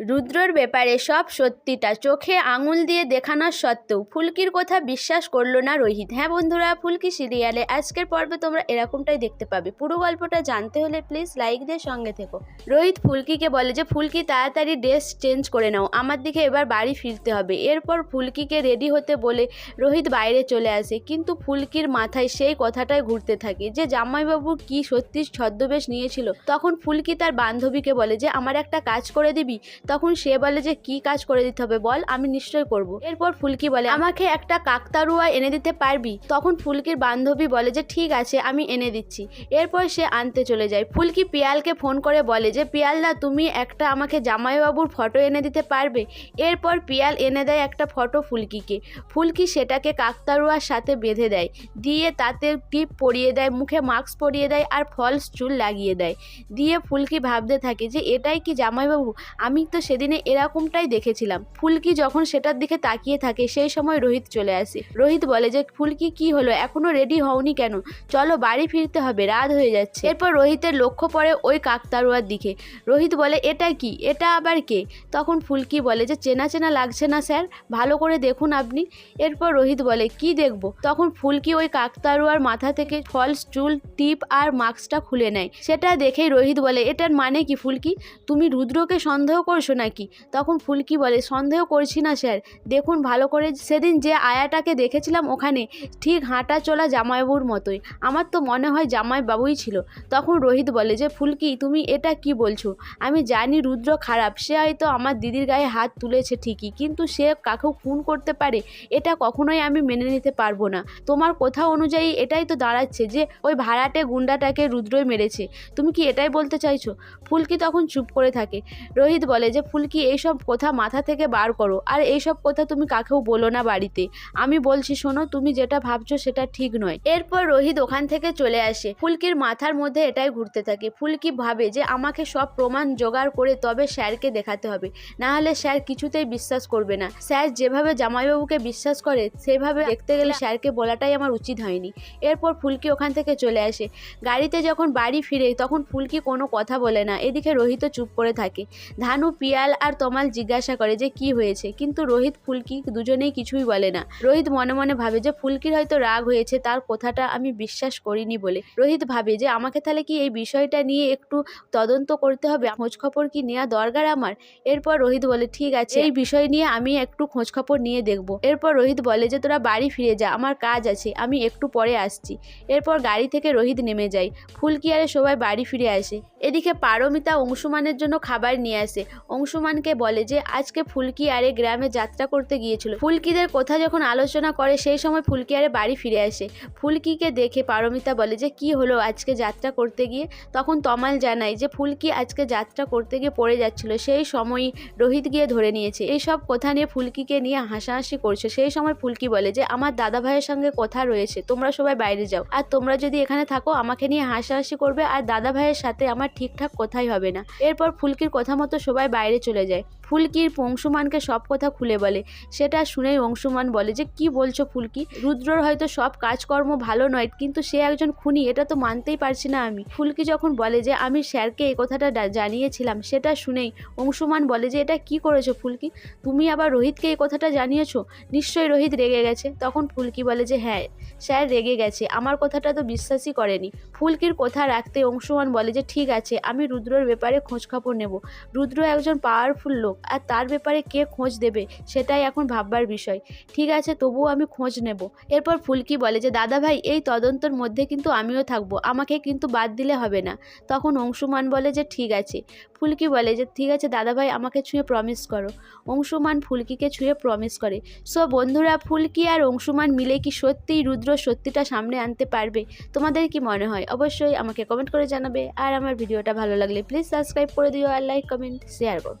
রুদ্রর ব্যাপারে সব সত্যিটা চোখে আঙুল দিয়ে দেখানোর সত্ত্বেও ফুলকির কথা বিশ্বাস করল না রোহিত। হ্যাঁ বন্ধুরা, ফুলকি সিরিয়ালে আজকের পর্বে তোমরা এরকমটাই দেখতে পাবে। পুরো গল্পটা জানতে হলে প্লিজ লাইক দিয়ে সঙ্গে থেকো। রোহিত ফুলকিকে বলে যে, ফুলকি, তাড়াতাড়ি ড্রেস চেঞ্জ করে নাও। আমার দিকে এবার বাড়ি ফিরতে হবে। এরপর ফুলকিকে রেডি হতে বলে রোহিত বাইরে চলে আসে। কিন্তু ফুলকির মাথায় সেই কথাটাই ঘুরতে থাকে যে, জামাইবাবু কি সত্যি ছদ্মবেশ নিয়েছিল? তখন ফুলকি তার বান্ধবীকে বলে যে, আমার একটা কাজ করে দিবি? তখন সে বলে যে, কি কাজ করে দিতে হবে বল, আমি নিশ্চয় করব। এরপর ফুলকি বলে, আমাকে একটা কাকতারুয়া এনে দিতে পারবি? তখন ফুলকির বান্ধবী বলে যে, ঠিক আছে, আমি এনে দিচ্ছি। এরপর সে আনতে চলে যায়। ফুলকি পিয়ালকে ফোন করে বলে যে পিয়ালদা তুমি একটা আমাকে জামাইবাবুর ফটো এনে দিতে পারবে? এরপর পিয়াল এনে দেয় একটা ফটো ফুলকিকে। ফুলকি সেটাকে কাকতারুয়ার সাথে বেঁধে দেয়। দিয়ে তাতে টিপ পরিয়ে দেয়, মুখে মাস্ক পরিয়ে দেয় আর ফলস চুল লাগিয়ে দেয়। দিয়ে ফুলকি ভাবতে থাকে যে, এটাই কি জামাইবাবু? আমি তো সেদিনে এরকমটাই দেখেছিলাম। ফুলকি যখন সেটার দিকে তাকিয়ে থাকে, সেই সময় রোহিত চলে আসে। রোহিত বলে যে, ফুলকি, কি হলো? এখনও রেডি হওনি কেন? চলো বাড়ি ফিরতে হবে, রাত হয়ে যাচ্ছে। এরপর রোহিতের লক্ষ্য পড়ে ওই কাকতারুয়ার দিকে। রোহিত বলে, এটা কি? এটা আবার কে? তখন ফুলকি বলে যে, চেনা চেনা লাগছে না, স্যার। ভালো করে দেখুন আপনি। এরপর রোহিত বলে, কি দেখব? তখন ফুলকি ওই কাকতারুয়ার মাথা থেকে ফলস চুল, টিপ আর মাস্কটা খুলে নেয়। সেটা দেখেই রোহিত বলে, এটার মানে কি ফুলকি? তুমি রুদ্রকে সন্দেহ করছ? নাকি? তখন ফুলকি বলে, সন্দেহ করছি না স্যার। দেখুন, ভালো করে সেদিন যে আয়াটাকে দেখেছিলাম ওখানে, ঠিক হাঁটা চলা জামাইবাবুর মতোই। আমার তো মনে হয় জামাইবাবুই ছিল। তখন রোহিত বলে যে, ফুলকি, তুমি এটা কি বলছো? আমি জানি রুদ্র খারাপ, সে হয়তো আমার দিদির গায়ে হাত তুলেছে ঠিকই, কিন্তু সে কাকেও খুন করতে পারে, এটা কখনোই আমি মেনে নিতে পারব না। তোমার কথা অনুযায়ী এটাই তো দাঁড়াচ্ছে যে, ওই ভাড়াটে গুন্ডাটাকে রুদ্রই মেরেছে। তুমি কি এটাই বলতে চাইছো? ফুলকি তখন চুপ করে থাকে। রোহিত বলে যে, ফুলকি, এইসব কথা মাথা থেকে বার করো। আর এইসব কথা তুমি কাকেও বলো না বাড়িতে। আমি বলছি, শোনো, তুমি যেটা ভাবছ সেটা ঠিক নয়। এরপর রোহিত ওখান থেকে চলে আসে। ফুলকির মাথার মধ্যে এটাই ঘুরতে থাকে। ফুলকি ভাবে যে, আমাকে সব প্রমাণ জোগাড় করে তবে স্যারকে দেখাতে হবে। না হলে স্যার কিছুতেই বিশ্বাস করবে না। স্যার যেভাবে জামাইবাবুকে বিশ্বাস করে, সেভাবে দেখতে গেলে স্যারকে বলাটাই আমার উচিত হয়নি। এরপর ফুলকি ওখান থেকে চলে আসে। গাড়িতে যখন বাড়ি ফিরে, তখন ফুলকি কোনো কথা বলে না। এদিকে রোহিত চুপ করে থাকে। ধানু পিয়াল আর তমাল জিজ্ঞাসা করে যে কি হয়েছে। কিন্তু রোহিত ফুলকি দুজনেই কিছুই বলে না। রোহিত মনে মনে ভাবে যে ফুলকির হয়তো রাগ হয়েছে, তার কথাটা আমি বিশ্বাস করিনি বলে। রোহিত ভাবে যে আমাকে তাহলে কি এই বিষয়টা নিয়ে একটু তদন্ত করতে হবে? খোঁজখবর কি নেওয়া দরকার আমার? এরপর রোহিত বলে, ঠিক আছে, এই বিষয় নিয়ে আমি একটু খোঁজখবর নিয়ে দেখব। এরপর রোহিত বলে যে, তোরা বাড়ি ফিরে যা, আমার কাজ আছে, আমি একটু পরে আসছি। এরপর গাড়ি থেকে রোহিত নেমে যায়। ফুলকি আরে সবাই বাড়ি ফিরে আসে। এদিকে পারমিতা অংশুমানের জন্য খাবার নিয়ে আসে। অংশুমানকে বলে যে, আজকে ফুলকি আরে গ্রামে যাত্রা করতে গিয়েছিল। ফুলকিদের কথা যখন আলোচনা করে, সেই সময় ফুলকি আরে বাড়ি ফিরে আসে। ফুলকিকে দেখে পারমিতা বলে যে, কি হলো আজকে যাত্রা করতে গিয়ে? তখন তমাল জানায় যে, ফুলকি আজকে যাত্রা করতে গিয়ে পড়ে যাচ্ছিল। সেই সময়ই রোহিত গিয়ে ধরে নিয়েছে। এই সব কথা নিয়ে ফুলকিকে নিয়ে হাসাহাসি করছে। সেই সময় ফুলকি বলে যে, আমার দাদা ভাইয়ের সঙ্গে কথা রয়েছে। তোমরা সবাই বাইরে যাও। আর তোমরা যদি এখানে থাকো, আমাকে নিয়ে হাসাহাসি করবে। আর দাদা ভাইয়ের সাথে আমার ঠিকঠাক কথাই হবে না। এরপর ফুলকির কথা মতো সবাই বাইরে চলে যায়। ফুলকির অংশুমানকে সব কথা খুলে বলে। সেটা শুনেই অংশুমান বলে যে, কি বলছো ফুলকি? রুদ্রর হয়তো সব কাজকর্ম ভালো নয়, কিন্তু সে একজন খুনি, এটা তো মানতেই পারছি না আমি। ফুলকি যখন বলে যে, আমি স্যারকে এই কথাটা জানিয়েছিলাম, সেটা শুনেই অংশুমান বলে যে, এটা কি করেছ ফুলকি? তুমি আবার রোহিতকে এই কথাটা জানিয়েছো? নিশ্চয়ই রোহিত রেগে গেছে। তখন ফুলকি বলে যে হ্যাঁ স্যার রেগে গেছে, আমার কথাটা তো বিশ্বাসই করেনি। ফুলকির কথা রাখতে অংশুমান বলে যে, ঠিক আছে, আমি রুদ্রর ব্যাপারে খোঁজখবর নেব। রুদ্র একজন পাওয়ারফুল লোক আর তার ব্যাপারে কে খোঁজ দেবে সেটাই এখন ভাববার বিষয়। ঠিক আছে, তবুও আমি খোঁজ নেব। এরপর ফুলকি বলে যে, দাদা ভাই, এই তদন্তর মধ্যে কিন্তু আমিও থাকব, আমাকে কিন্তু বাদ দিলে হবে না। তখন অংশুমান বলে যে, ঠিক আছে। ফুলকি বলে যে, ঠিক আছে, দাদা ভাই, আমাকে ছুঁয়ে প্রমিস করো। অংশুমান ফুলকিকে ছুঁয়ে প্রমিস করে। সো, বন্ধুরা, ফুলকি আর অংশুমান মিলে কি সত্যিই রুদ্র সত্যিটা সামনে আনতে পারবে? তোমাদের কি মনে হয়? অবশ্যই আমাকে কমেন্ট করে জানাবে। আর আমার ভিডিওটা ভালো লাগলে প্লিজ সাবস্ক্রাইব করে দিও আর লাইক কমেন্ট শেয়ার করো।